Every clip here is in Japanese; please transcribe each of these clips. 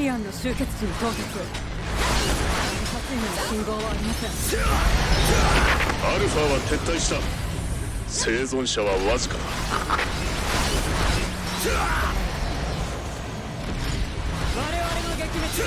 リアンの集結地に到達。発員の信号はありませんアルファは撤退した生存者はわずかだ我々の撃滅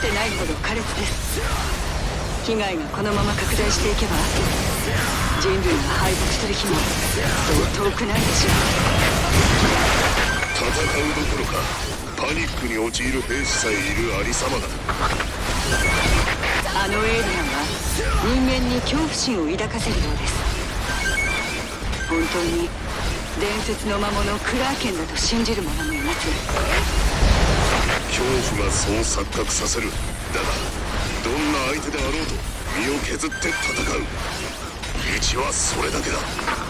つてないほど苛烈です。被害がこのまま拡大していけば人類が敗北する日もそう遠くないでしょ戦うどころかパニックに陥る兵士さえいるありさまだ。うあのエイリアンは人間に恐怖心を抱かせるようです。本当に伝説の魔物クラーケンだと信じる者もいます恐怖がそう錯覚させる。だがどんな相手であろうと身を削って戦う。道はそれだけだ。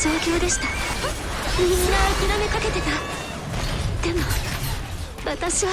状況でした。みんな諦めかけてた。でも私は